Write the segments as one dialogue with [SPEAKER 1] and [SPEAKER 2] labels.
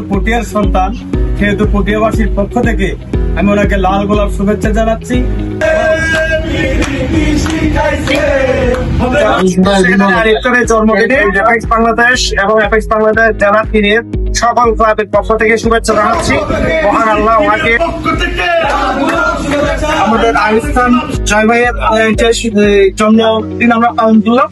[SPEAKER 1] যেহেতু পটিয়ার সন্তান সেহেতু পটিয়াবাসীর পক্ষ থেকে আমি ওনাকে লাল গোলাপ শুভেচ্ছা জানাচ্ছি।
[SPEAKER 2] সকল ক্লাবের পক্ষ থেকে শুভেচ্ছা জানাচ্ছি। মহান আল্লাহ ওনাকে আমাদের আরিফ জয় ভাইয়ের জন্মদিন আমরা পালন করলাম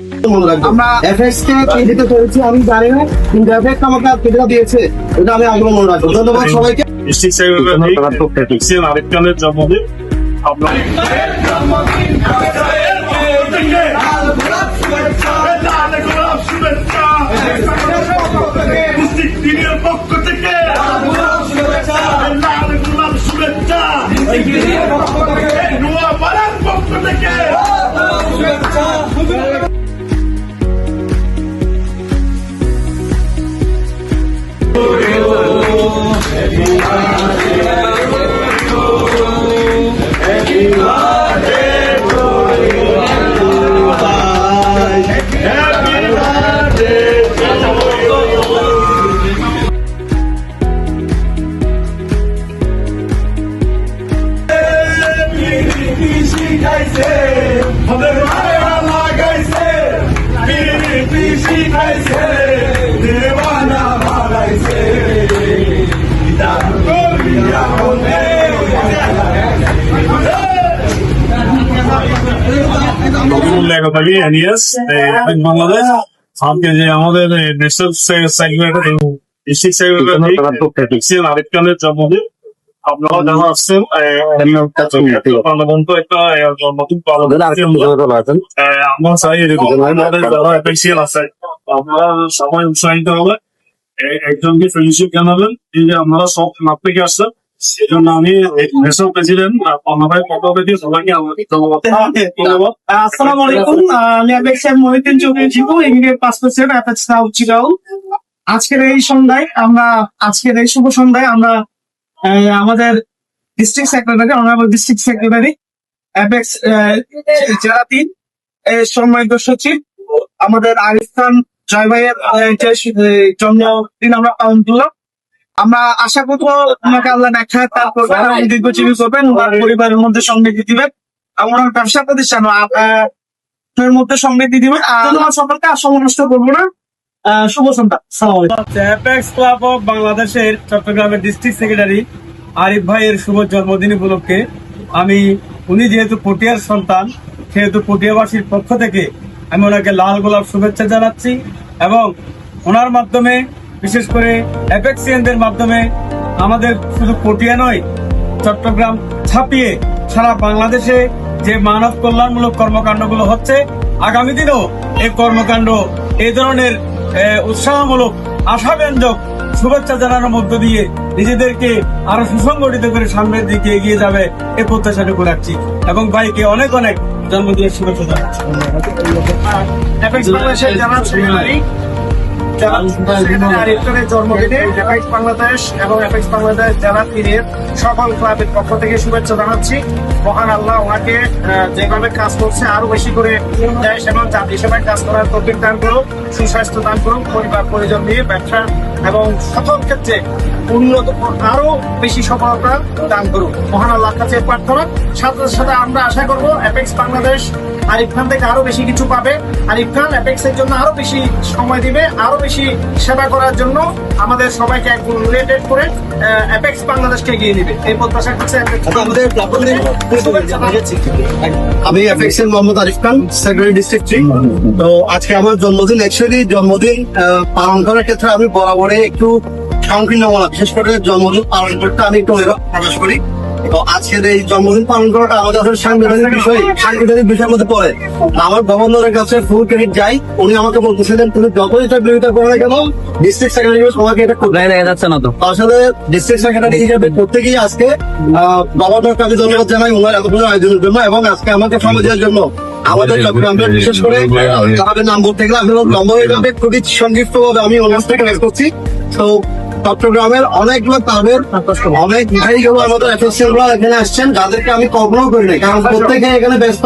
[SPEAKER 2] আমরা
[SPEAKER 3] এফএক্স কে চিহ্নিত দিতে পেরেছি আমি জানি না কিন্তু এফএক্স আমাকে কেটে দিয়েছে এটা আমি আগ্রহ মনে রাখব ধন্যবাদ সবাইকে
[SPEAKER 4] খানের জন্মদিন আপনার
[SPEAKER 5] कैसे
[SPEAKER 4] নজরুল একতাকে এনিয়াস বাংলাদেশ আজকে যে আমাদের national secretary district secretary Arif খানের জন্মদিন আপনারা যারা আসছেন প্রাণবন্ত একটা নতুন পালন আমরা। চাই এরকম যারা অ্যাপেক্সিয়াল আছে আপনারা সবাই উৎসাহিত হবে একজনকে ফেলোশিপ জানাবেন। এই যে আপনারা সব মাঠ থেকে আসছেন সেই জন্য আমি ন্যাশনাল প্রেসিডেন্ট সবাইকে আমার ধন্যবাদ। ধন্যবাদ।
[SPEAKER 2] আসসালামু আলাইকুম। আমি এফএক্স এর মহিউদ্দিন চৌধুরী জিবু এফএক্স সাউথ চিটাগং আজকের এই সন্ধ্যায় আমরা আজকের এই শুভ সন্ধ্যায় আমরা আমাদের district secretary honourable district secretary Apex জেলা তিন সম্মানিত সচিব আমাদের আরিফ খান জয় ভাইয়ের জন্মদিন আমরা পালন করলাম। আমরা আশা করব ওনাকে আল্লাহ দেখা তার করবেন এবং দীর্ঘজীবী করবেন ওনার পরিবারের মধ্যে সমৃদ্ধি দিবেন এবং ওনার ব্যবসা প্রতিষ্ঠান এর মধ্যে সমৃদ্ধি দিবেন। আর ধন্যবাদ সকলকে নষ্ট করব না। শুভ সন্ধ্যা।
[SPEAKER 1] অ্যাপেক্স ক্লাব অফ বাংলাদেশের চট্টগ্রামের ডিস্ট্রিক্ট সেক্রেটারি আরিফ ভাইয়ের শুভ জন্মদিন উপলক্ষে আমি উনি যেহেতু পটিয়ার সন্তান সেহেতু পটিয়াবাসীর পক্ষ থেকে আমি ওনাকে লাল গোলাপ শুভেচ্ছা জানাচ্ছি এবং ওনার মাধ্যমে বিশেষ করে অ্যাপেক্সিয়ানদের মাধ্যমে আমাদের শুধু পটিয়া নয়, চট্টগ্রাম ছাপিয়ে সারা বাংলাদেশে যে মানব কল্যাণমূলক কর্মকাণ্ডগুলো হচ্ছে, আগামী দিনেও এই কর্মকাণ্ড এই ধরনের উৎসাহমূলক, আশাব্যঞ্জক শুভেচ্ছা জানানোর মধ্য দিয়ে নিজেদেরকে আরও সুসংগঠিত করে সামনের দিকে এগিয়ে যাবে এই প্রত্যাশাটুকু রাখছি। এবং ভাইকে অনেক অনেক জন্মদিনের শুভেচ্ছা জানাচ্ছি।
[SPEAKER 2] সেক্রেটারি জন্মদিনে এফএক্স বাংলাদেশ এবং এফএক্স বাংলাদেশ জেলা সকল ক্লাবের পক্ষ থেকে শুভেচ্ছা জানাচ্ছি। মহান আল্লাহ ওনাকে যেভাবে কাজ করছে আরও বেশি করে দেশ এবং জাতি সেবায় কাজ করার তৌফিক দান করুক সুস্বাস্থ্য দান করুক পরিবার পরিজন নিয়ে ব্যবসা এবং সকল ক্ষেত্রে উন্নত আরও বেশি সফলতা দান করুক। মহান আল্লাহর কাছে প্রার্থনা। সাথে সাথে আমরা আশা করব অ্যাপেক্স বাংলাদেশ আরিফ খান থেকে আরও বেশি কিছু পাবে। আরিফ খান অ্যাপেক্স এর জন্য আরও বেশি সময় দিবে আরও বেশি সেবা করার জন্য আমাদের সবাইকে এক রিলেটেড করে অ্যাপেক্স বাংলাদেশকে এগিয়ে দিবে এই প্রত্যাশা করছে
[SPEAKER 3] আচ্ছা, আমাদের আমি Apex Mohammad Arif Khan secretary district তো আজকে আমার জন্মদিন। অ্যাকচুয়ালি জন্মদিন পালন করার ক্ষেত্রে আমি বরাবরই একটু সংকীর্ণ বিশেষ করে জন্মদিন পালন করতে আমি একটু প্রকাশ করি। তো আজকের এই জন্মদিন পালন করাটা আমাদের আসলে সাংবিধানিক বিষয় সাংবিধানিক বিষয়ের মধ্যে পড়ে। আমার গভর্নরের কাছে ফুল ক্রেডিট যাই উনি আমাকে বলতেছিলেন তুমি যতই এটা বিরোধিতা করো না কেন ডিস্ট্রিক্ট সেক্রেটারি তোমাকে এটা করতে
[SPEAKER 6] দেখা যাচ্ছে না তো।
[SPEAKER 3] আসলে ডিস্ট্রিক্ট সেক্রেটারি হিসেবে প্রত্যেকেই আজকে গভর্নরকে আমি ধন্যবাদ জানাই ওনার এতগুলো আয়োজনের জন্য এবং আজকে আমাকে সময় দেওয়ার জন্য। আমাদের চট্টগ্রামের বিশেষ করে নাম বলতে গেলে আমি লম্বা খুবই সংক্ষিপ্ত ভাবে আমি অনুষ্ঠানকে রেস করছি। তো চট্টগ্রামের অনেকগুলো ক্লাবের অনেক ভাইগুলো আমাদের অ্যাসোসিয়েশনগুলো এখানে আসছেন যাদেরকে আমি কখনো করি নাই। কারণ প্রত্যেকে এখানে ব্যস্ত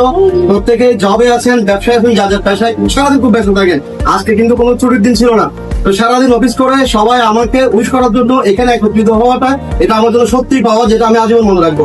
[SPEAKER 3] প্রত্যেকে জবে আছেন ব্যবসায় আছেন যাদের পেশায় সারাদিন খুব ব্যস্ত থাকেন। আজকে কিন্তু কোনো ছুটির দিন ছিল না। তো সারাদিন অফিস করে সবাই আমাকে উইশ করার জন্য এখানে একত্রিত হওয়াটা এটা আমার জন্য সত্যি পাওয়া যেটা আমি আজীবন মনে রাখব।